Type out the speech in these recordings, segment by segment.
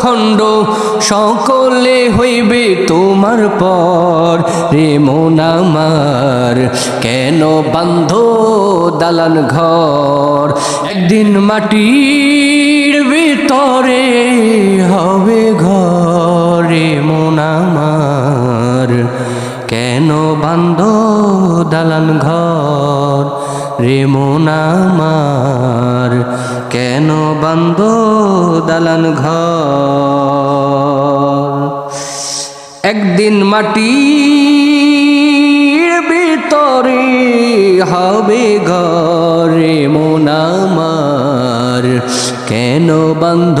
খণ্ড সকলে হইবে তোমার পর। রে মন আমার, কেন বান্ধ দালান ঘর? একদিন মাটির ভিতরে হবে ঘরে। মন আমার, কেন বান্ধ দালান ঘর? রে মন আমার। কেন বান্ধ দালান ঘর? একদিন মাটির ভিতরে হবে ঘরে মন আমার। কেন বন্ধ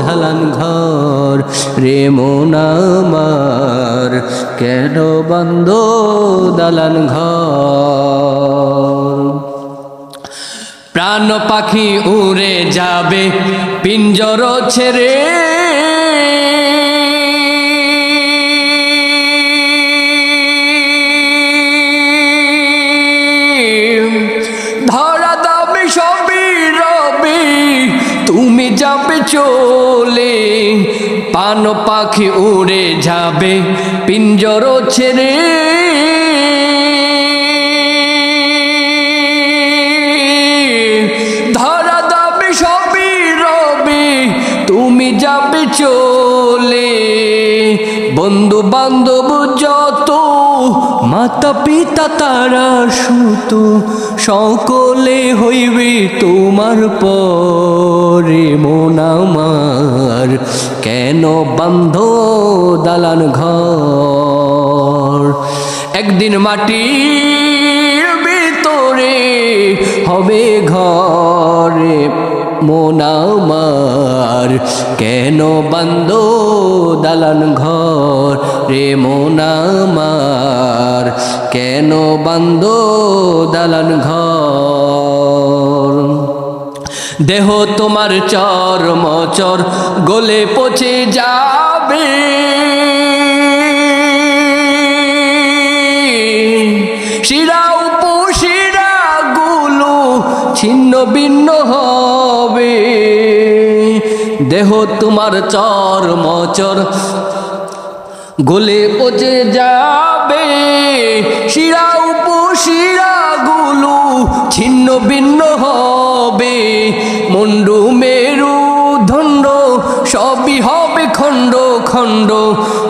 ধালান ঘর রে মন আমার? কেন বন্ধ দালান ঘর? প্রাণ পাখি উড়ে যাবে, পিঞ্জর ছেড়ে। ধরা দাবে সবই রবে, তুমি যাবে চলে। পান পাখি উড়ে যাবে, পিঞ্জর ছেড়ে। তুমি যাবে চলে। বন্ধু বান্ধব যত মাতা পিতা তারা সুত সকলে হইবে তোমার পরে। মন আমার কেন বন্ধ দালান ঘর? একদিন ভিতরে হবে ঘরে মন আমার। কেন বন্ধ দালান ঘর রে মন কেন বন্ধ দালান ঘর? দেহ তোমার চর মচর, গলে পচে যাবে। শিরা উপশিরা গুলো ছিন্ন ভিন্ন হবে। দেহ তোমার চর মচর, গলে পচে যাবে। শিরা উপশিরা গুলো ছিন্ন ভিন্ন হবে। মন্ডু মেরু খণ্ড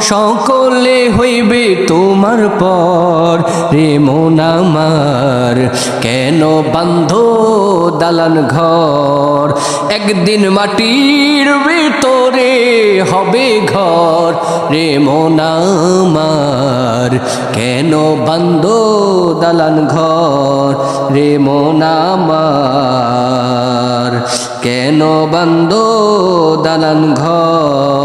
সকলে হইবে তোমার পর। রে মন আমার, কেন বান্ধ দালান ঘর? একদিন মাটির ভিতরে হবে ঘর। রে মন আমার, কেন বান্ধ দালান ঘর? রে মন আমার, কেন বান্ধ দালান ঘর?